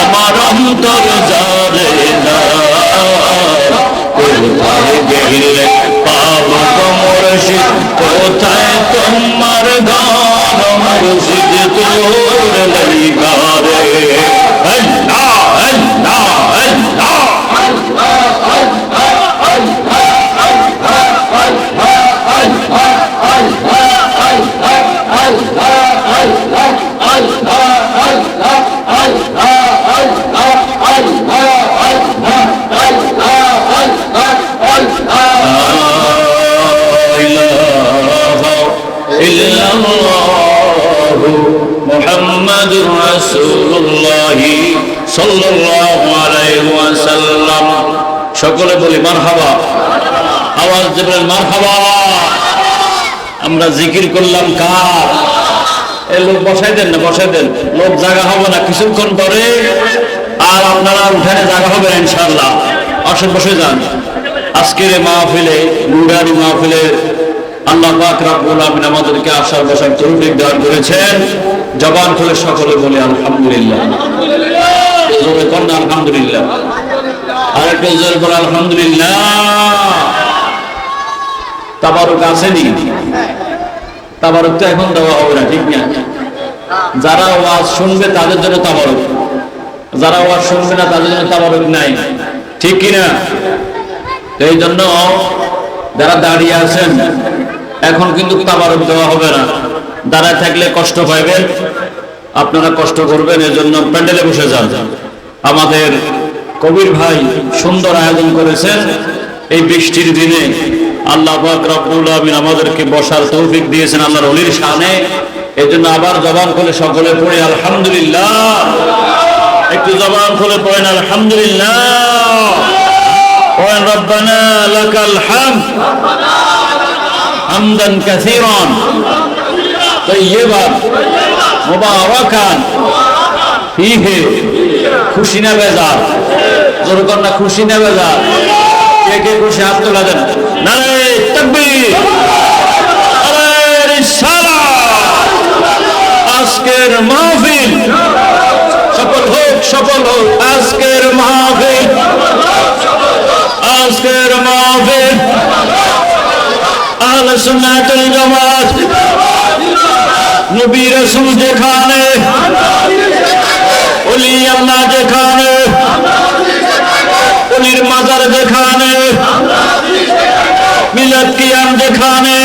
আমার অন্তর জানে না। কোথায় গেলে পাবো মুর্শিদ? কোথায় তোমার গান মুর্শিদ? তোর লাইগানে محمد رسول الله صلى الله عليه وسلم সকলে বলি মারহাবা আওয়াজ দেবেন মারহাবা আমরা জিকির করলাম কার এই লোক বসাই দেন না বসাই দেন লোক জায়গা হবে না কিছুক্ষণ পরে আর আপনারা উঠানে জায়গা হবে না ইনশাআল্লাহ আসেন বসে যান আজকের এই মাহফিলে নুরানি মাহফিলে আল্লাহ পাক রাব্বুল আমিন আমাদেরকে আসার বসার তৌফিক দান করেছেন জবান খুলে সকলে বলে, আলহামদুলিল্লাহ। আলহামদুলিল্লাহ। আরেকটা আলহামদুলিল্লাহ। তাবারুক আসেনি? তাবারুক তো এখন দেওয়া হবে না, ঠিক না? যারা ওয়াজ শুনবে তাদের জন্য তাবারুক। যারা ওয়াজ শুনবে না, তাদের জন্য তাবারুক নাই, ঠিক কিনা এই জন্য যারা দাঁড়িয়ে আছেন, এখন কিন্তু তাবারুক দেওয়া হবে না। দাঁড়ায় থাকলে কষ্ট পাইবেন। আপনারা কষ্ট করবেন এর জন্য প্যান্ডেলে বসে যান। আমাদের কবির ভাই সুন্দর আয়োজন করেছেন। এই বৃষ্টির দিনে আল্লাহ আমাদেরকে বসার তৌফিক দিয়েছেন আল্লাহর অলির শানে। এই জন্য আবার জবান খুলে সকলে পড়ে, আলহামদুলিল্লাহ। একটু জবান খুলে পড়েন, আলহামদুলিল্লাহ। পড়েন, রব্বানা লাকাল হামদ হামদান তৈবা মোবারকান। ফিহে খুশি না বেজার? জোর কন্যা খুশি না বেজার? কে কে খুশি, হাত তোলা দেন। নারে তকবীর। আজকের মাহফিল সফল হোক সফল হোক। আজকের মাহফিল আজকের মাহফিল। আহলে সুন্নাতুল জামাত। নবী রসুল যেখানে অলি আল্লাহ যেখানে অলির মাজার যেখানে মিলাদ কিয়াম যেখানে